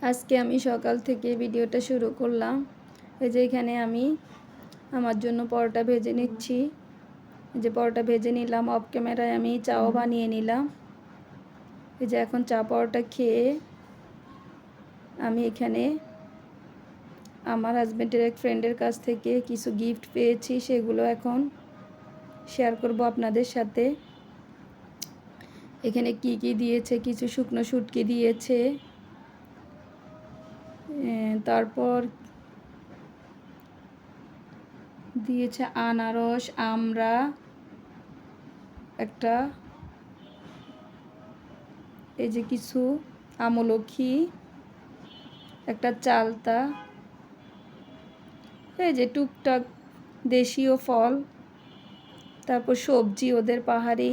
আজকে আমি সকাল থেকে ভিডিওটা শুরু করলাম। এই যে এখানে আমি আমার জন্য পরোটা ভেজে নিচ্ছি। এই যে পরোটা ভেজে নিলাম অফ ক্যামেরায় আমি চাও বানিয়ে নিলাম। এই যে এখন চা পরোটা খেয়ে আমি এখানে আমার হাজব্যান্ডের এক ফ্রেন্ডের কাছ থেকে কিছু গিফট পেয়েছি, সেগুলো এখন শেয়ার করব আপনাদের সাথে। এখানে কি কি দিয়েছে, কিছু শুকনো শুটকি দিয়েছে। তারপর দিয়েছে আনারস, আমরা একটা এই যে কিছু আমলক্ষী একটা চালতা, এই যে টুকটাক দেশীয় ফল, তারপর সবজি ওদের পাহাড়ি,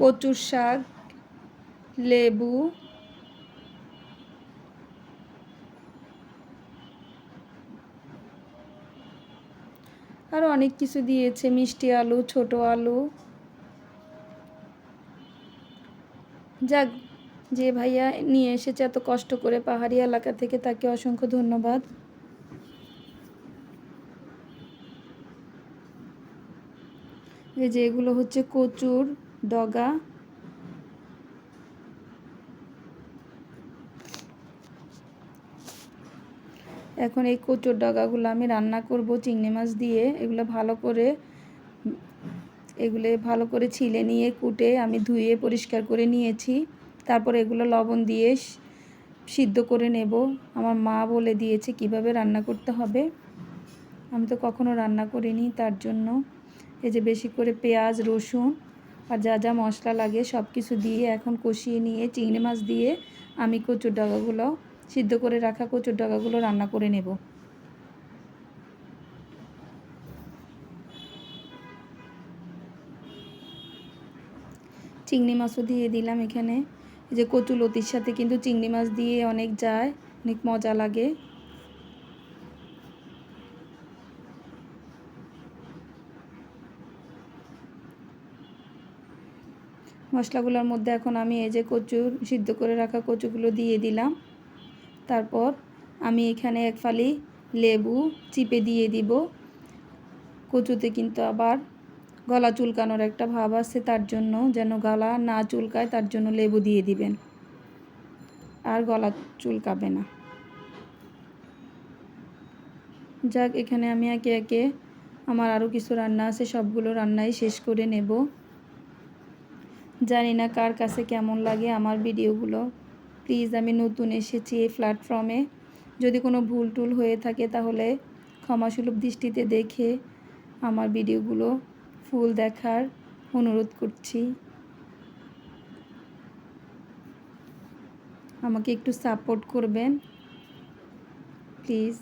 কচুর শাক, লেবু আরও অনেক কিছু দিয়েছে, মিষ্টি আলু, ছোট আলু। যাক, যে ভাইয়া নিয়ে এসেছে এত কষ্ট করে পাহাড়ি এলাকা থেকে, তাকে অসংখ্য ধন্যবাদ। এই যে এগুলো হচ্ছে কচুর ডগা। এখন এই কচুর ডগাগুলো আমি রান্না করব, চিংড়ি মাছ দিয়ে। এগুলো ভালো করে, এগুলো ভালো করে ছিলে নিয়ে, কুটে আমি ধুয়ে পরিষ্কার করে নিয়েছি। তারপর এগুলো লবণ দিয়ে সিদ্ধ করে নেব। আমার মা বলে দিয়েছে কীভাবে রান্না করতে হবে। আমি তো কখনো রান্না করিনি তার জন্য। এই যে বেশি করে পেঁয়াজ, রসুন আর যা যা মশলা লাগে সব কিছু দিয়ে এখন কষিয়ে নিয়ে চিংড়ি মাছ দিয়ে আমি কচুর ডাগাগুলো সিদ্ধ করে রাখা কচুর ডাগাগুলো রান্না করে নেব। চিংড়ি মাছও দিয়ে দিলাম এখানে। এই যে কচু লতির সাথে কিন্তু চিংড়ি মাছ দিয়ে অনেক যায়, অনেক মজা লাগে। মশলাগুলোর মধ্যে এখন আমি এই যে কচুর সিদ্ধ করে রাখা কচুগুলো দিয়ে দিলাম। তারপর আমি এখানে এক ফালি লেবু চিপে দিয়ে দিব। কচুতে কিন্তু আবার গলা চুলকানোর একটা ভাব আছে, তার জন্য যেন গলা না চুলকায়, তার জন্য লেবু দিয়ে দিবেন। আর গলা চুলকাবে না। যাক, এখানে আমি একে একে আমার আরও কিছু রান্না আছে, সবগুলো রান্নাই শেষ করে নেব। জানি না কার কাছে কেমন লাগে আমার ভিডিওগুলো। প্লিজ আমি নতুন এসেছি এই প্ল্যাটফর্মে যদি কোনো ভুল টুল হয়ে থাকে তাহলে ক্ষমাসুলভ দৃষ্টিতে দেখে আমার ভিডিওগুলো ফুল দেখার অনুরোধ করছি। আমাকে একটু সাপোর্ট করবেন। প্লিজ।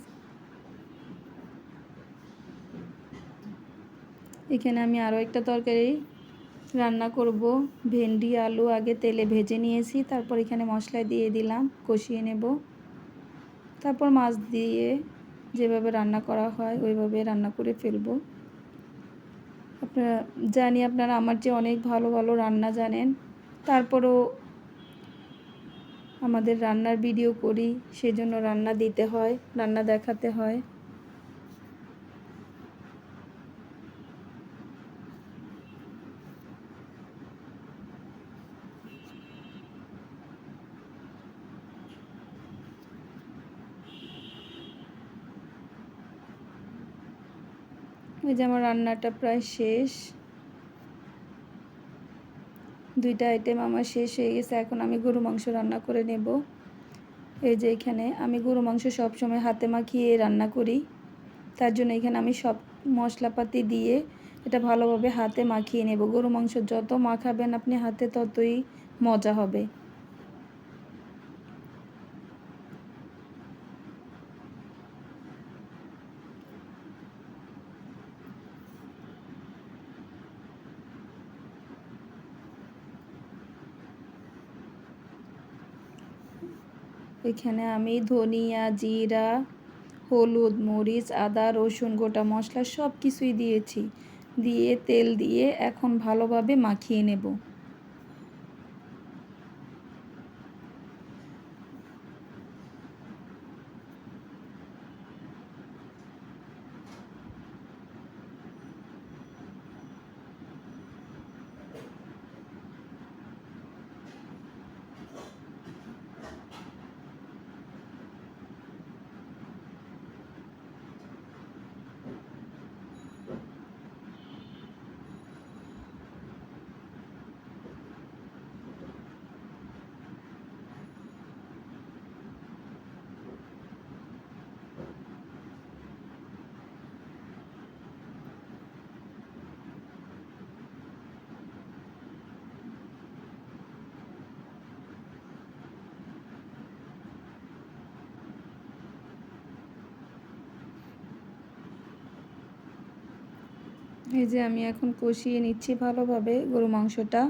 এখানে আমি আরও একটা তরকারি রান্না করব। ভেন্ডি, আলু আগে তেলে ভেজে নিয়েছি, তারপর এখানে মশলা দিয়ে দিলাম, কষিয়ে নেব। তারপর মাছ দিয়ে যেভাবে রান্না করা হয়, ওইভাবে রান্না করে ফেলব। আপনারা, জানি আপনারা আমার যে অনেক ভালো ভালো রান্না জানেন, তারপরও আমাদের রান্নার ভিডিও করি, সেজন্য রান্না দিতে হয়, রান্না দেখাতে হয়। এই যে আমার রান্নাটা প্রায় শেষ। দুইটা আইটেম আমার শেষ হয়ে গেছে, এখন আমি গরু মাংস রান্না করে নেব। এই যে এখানে আমি গরু মাংস সবসময় হাতে মাখিয়ে রান্না করি। তার জন্য এখানে আমি সব মশলাপাতি দিয়ে এটা ভালোভাবে হাতে মাখিয়ে নেব। গরু মাংস যত মাখাবেন আপনি হাতে ততই মজা হবে। এখানে আমি ধনিয়া, জিরা, হলুদ, মরিচ, আদা, রসুন, গোটা মশলা সব কিছুই দিয়েছি। দিয়ে তেল দিয়ে এখন ভালোভাবে মাখিয়ে নেব। এই যে আমি এখন কষিয়ে নিচ্ছি ভালোভাবে গরু মাংসটা।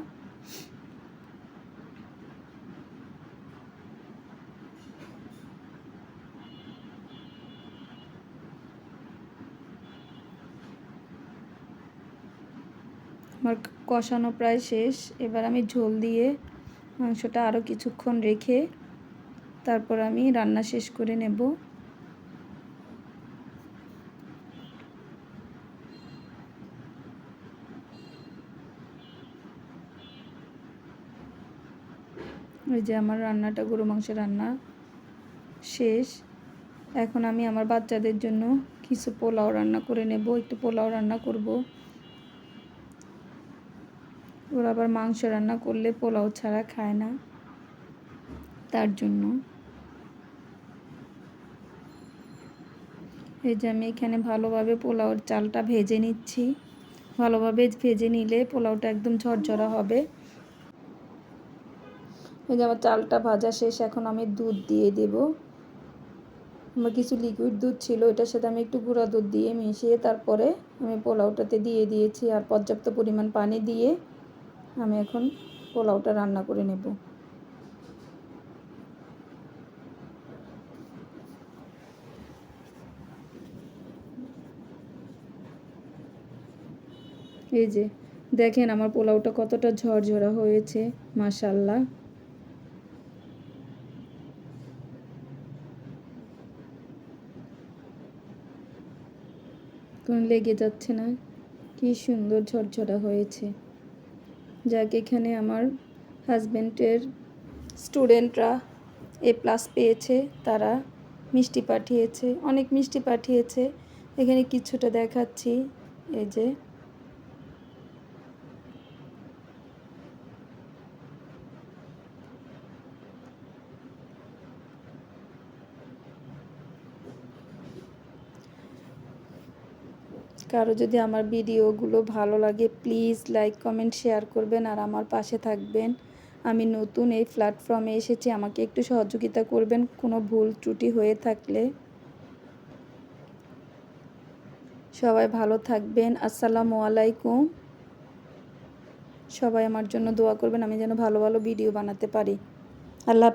আমার কষানো প্রায় শেষ। এবার আমি ঝোল দিয়ে মাংসটা আরও কিছুক্ষণ রেখে তারপর আমি রান্না শেষ করে নেব। ওই যে আমার রান্নাটা, গরু মাংস রান্না শেষ। এখন আমি আমার বাচ্চাদের জন্য কিছু পোলাও রান্না করে নেব, একটু পোলাও রান্না করব। ওরা আবার মাংস রান্না করলে পোলাও ছাড়া খায় না তার জন্য। এই যে আমি এখানে ভালোভাবে পোলাওর চালটা ভেজে নিচ্ছি। ভালোভাবে ভেজে নিলে পোলাওটা একদম ঝরঝরা হবে। এই যে আমার চালটা ভাজা শেষ, এখন আমি দুধ দিয়ে দেব। আমার কিছু লিকুইড দুধ ছিল এটার সাথে আমি একটু গুঁড়া দুধ দিয়ে মিশিয়ে তারপরে আমি পোলাওটাতে দিয়ে দিয়েছি আর পর্যাপ্ত পরিমাণ পানি দিয়ে আমি এখন পোলাওটা রান্না করে নেব। এই যে দেখেন আমার পোলাওটা কতটা ঝরঝরা হয়েছে মাশাল্লাহ লেগে যাচ্ছে না। কি সুন্দর ঝরঝরা হয়েছে। যাক, এখানে আমার হাজব্যান্ডের স্টুডেন্টরা এ প্লাস পেয়েছে, তারা মিষ্টি পাঠিয়েছে, অনেক মিষ্টি পাঠিয়েছে। এখানে কিছুটা দেখাচ্ছি, এই যে কারও যদি আমার ভিডিওগুলো ভালো লাগে প্লিজ লাইক কমেন্ট শেয়ার করবেন আর আমার পাশে থাকবেন। আমি নতুন এই প্ল্যাটফর্মে এসেছি, আমাকে একটু সহযোগিতা করবেন, কোনো ভুল ত্রুটি হয়ে থাকলে। সবাই ভালো থাকবেন, আসসালামু আলাইকুম। সবাই আমার জন্য দোয়া করবেন, আমি যেন ভালো ভালো ভিডিও বানাতে পারি। আল্লাহ